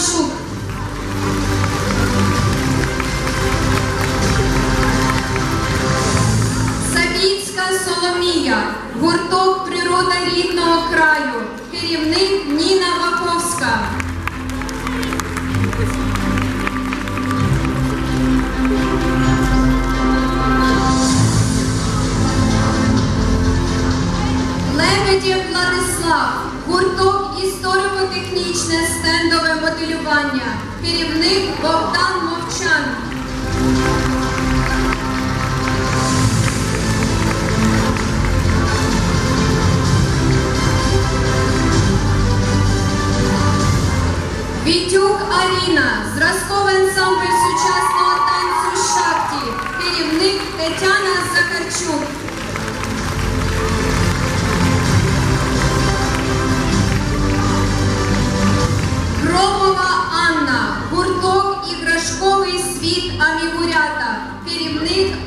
Романчук. Савіцька Соломія, гурток Природа рідного краю, керівник Ніна Ваковська. Лебедєв Владислав, гурток історико-технічне стендове моделювання, керівник Богдан Мовчан. Вітюк Аріна, зразковий ансамбль сучасного танцю шахті, керівник Тетяна Захарчук.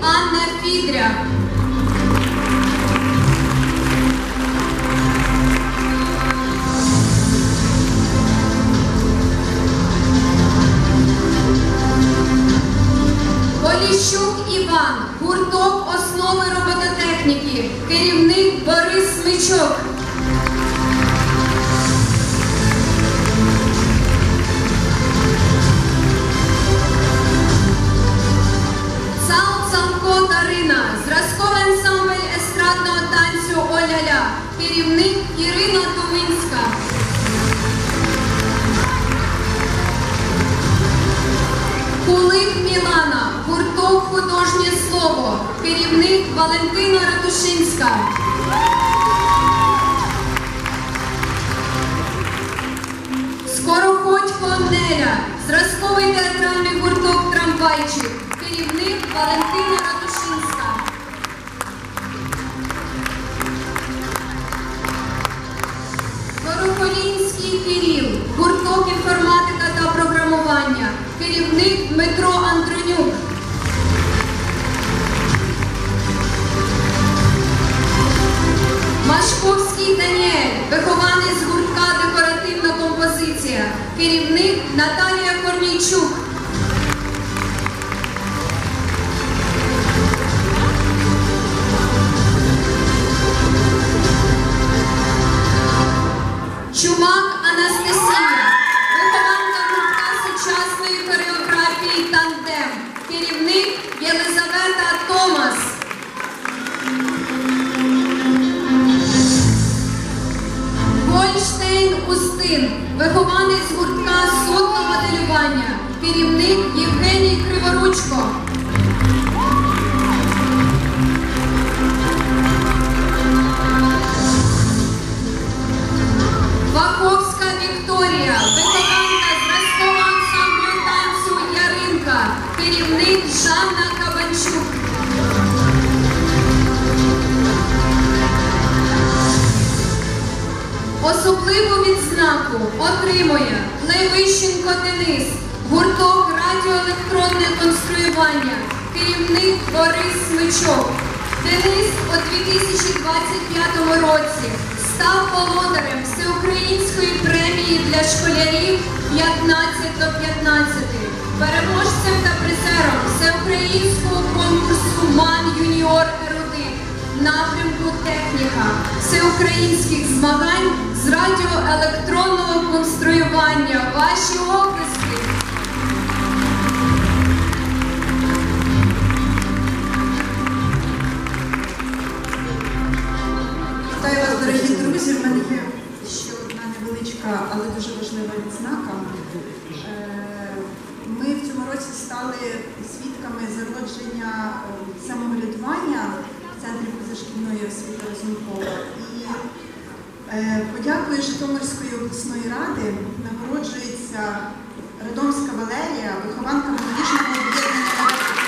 Анна Фідря. Поліщук Іван, гурток основи робототехніки, керівник Борис Смичок. Ратушинська. Скороходько Неля, зразковий театральний гурток Трамвайчик, керівник Валентина Ратушинська. Горохолінський Кирил, гурток інформатика та програмування, керівник Дмитро Андронюк. Композиція, керівник Наталія Корнійчук. Чумак Анастасія, вихованка гуртка сучасної хореографії Тандем, керівник Єлизавета Томас. Гольштейн Устин, вихованець гуртка сотного моделювання, керівник Євгеній відзнаку отримує Левищенко Денис, гурток радіоелектронне конструювання, керівник Борис Смичок. Денис у 2025 році став володарем Всеукраїнської премії для школярів 15 до 15, переможцем та призером Всеукраїнського конкурсу МАН Юніор напрямку техніка всеукраїнських змагань з радіоелектронного конструювання. Ваші оплески! Вітаю вас, дорогі друзі. В мене є ще одна невеличка, але дуже важлива відзнака. Е, Ми в цьому році стали свідками зародження е, самоврядування Центрі позашкільної освіти Розумкова. І е, подякою Житомирської обласної ради нагороджується Радомська Валерія, вихованка молодіжного об'єднання.